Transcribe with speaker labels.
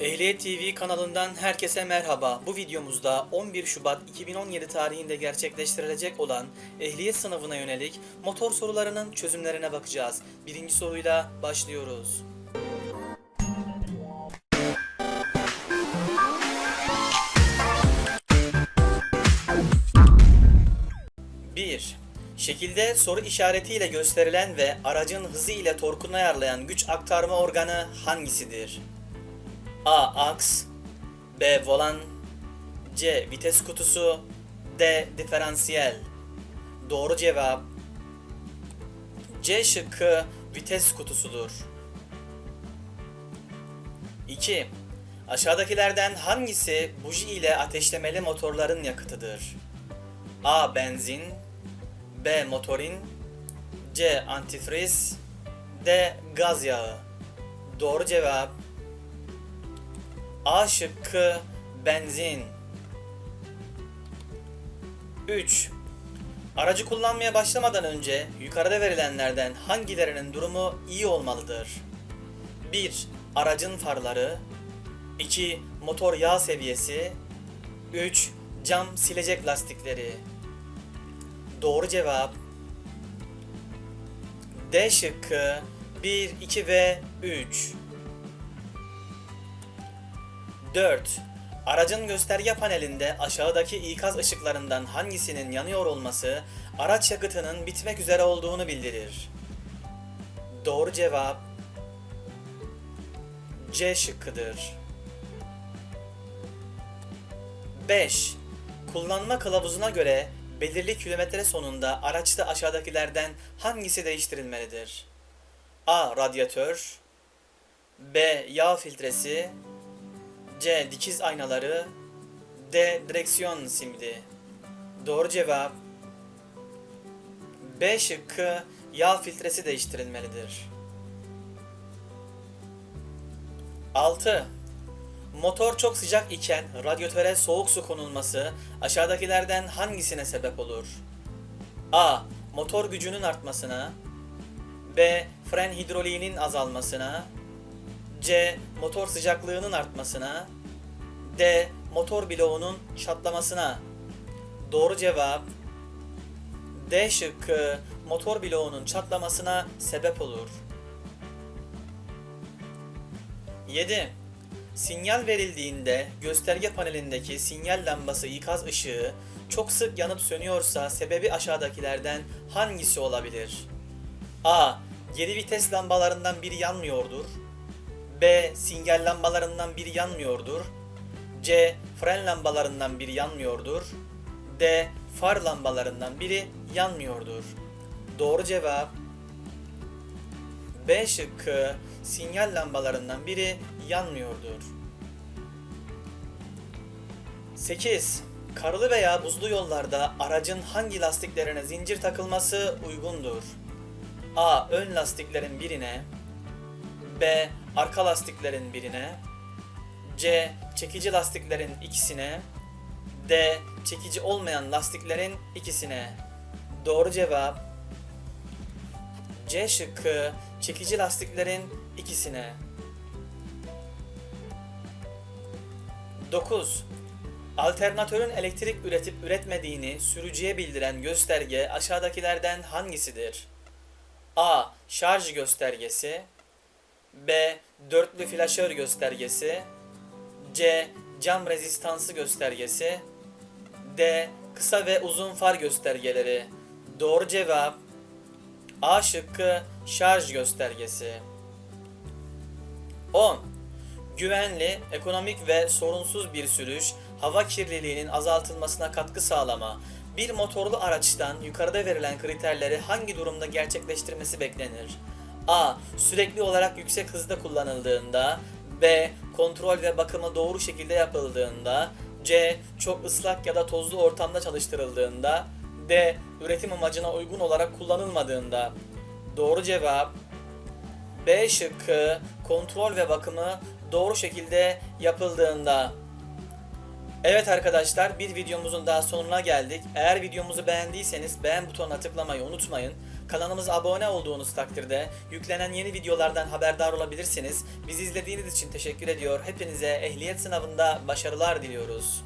Speaker 1: Ehliyet TV kanalından herkese merhaba. Bu videomuzda 11 Şubat 2017 tarihinde gerçekleştirilecek olan ehliyet sınavına yönelik motor sorularının çözümlerine bakacağız. Birinci soruyla başlıyoruz. Bir, Şekilde soru işaretiyle gösterilen ve aracın hızı ile torkunu ayarlayan güç aktarma organı hangisidir? A. Aks B. Volan C. Vites kutusu D. Diferansiyel Doğru cevap C şıkkı vites kutusudur. 2. Aşağıdakilerden hangisi buji ile ateşlemeli motorların yakıtıdır? A. Benzin B. Motorin C. Antifriz D. Gaz yağı Doğru cevap A şıkkı benzin. 3. Aracı kullanmaya başlamadan önce yukarıda verilenlerden hangilerinin durumu iyi olmalıdır? 1. Aracın farları 2. Motor yağ seviyesi 3. Cam silecek lastikleri Doğru cevap D şıkkı 1, 2 ve 3 4. Aracın gösterge panelinde aşağıdaki ikaz ışıklarından hangisinin yanıyor olması araç yakıtının bitmek üzere olduğunu bildirir. Doğru cevap C şıkkıdır. 5. Kullanma kılavuzuna göre belirli kilometre sonunda araçta aşağıdakilerden hangisi değiştirilmelidir? A. Radyatör B. Yağ filtresi C. Dikiz aynaları D. Direksiyon simidi Doğru cevap B şıkkı yağ filtresi değiştirilmelidir. 6. Motor çok sıcak iken radyatöre soğuk su konulması aşağıdakilerden hangisine sebep olur? A. Motor gücünün artmasına B. Fren hidroliğinin azalmasına C. Motor sıcaklığının artmasına D. Motor bloğunun çatlamasına Doğru cevap D şıkkı motor bloğunun çatlamasına sebep olur. 7. Sinyal verildiğinde gösterge panelindeki sinyal lambası ikaz ışığı çok sık yanıp sönüyorsa sebebi aşağıdakilerden hangisi olabilir? A. Geri vites lambalarından biri yanmıyordur. B. Sinyal lambalarından biri yanmıyordur. C. Fren lambalarından biri yanmıyordur. D. Far lambalarından biri yanmıyordur. Doğru cevap B şıkkı sinyal lambalarından biri yanmıyordur. 8. Karlı veya buzlu yollarda aracın hangi lastiklerine zincir takılması uygundur? A. Ön lastiklerin birine B. Arka lastiklerin birine C. Çekici lastiklerin ikisine D. Çekici olmayan lastiklerin ikisine Doğru cevap C şıkkı çekici lastiklerin ikisine. 9. Alternatörün elektrik üretip üretmediğini sürücüye bildiren gösterge aşağıdakilerden hangisidir? A. Şarj göstergesi B. Dörtlü flaşör göstergesi C. Cam rezistansı göstergesi D. Kısa ve uzun far göstergeleri Doğru cevap A şıkkı şarj göstergesi. 10. Güvenli, ekonomik ve sorunsuz bir sürüş, hava kirliliğinin azaltılmasına katkı sağlama. Bir motorlu araçtan yukarıda verilen kriterleri hangi durumda gerçekleştirmesi beklenir? A. Sürekli olarak yüksek hızda kullanıldığında B. Kontrol ve bakımı doğru şekilde yapıldığında C. Çok ıslak ya da tozlu ortamda çalıştırıldığında D. Üretim amacına uygun olarak kullanılmadığında. Doğru cevap B şıkkı kontrol ve bakımı doğru şekilde yapıldığında. Evet arkadaşlar bir videomuzun daha sonuna geldik. Eğer videomuzu beğendiyseniz beğen butonuna tıklamayı unutmayın. Kanalımıza abone olduğunuz takdirde yüklenen yeni videolardan haberdar olabilirsiniz. Bizi izlediğiniz için teşekkür ediyor. Hepinize ehliyet sınavında başarılar diliyoruz.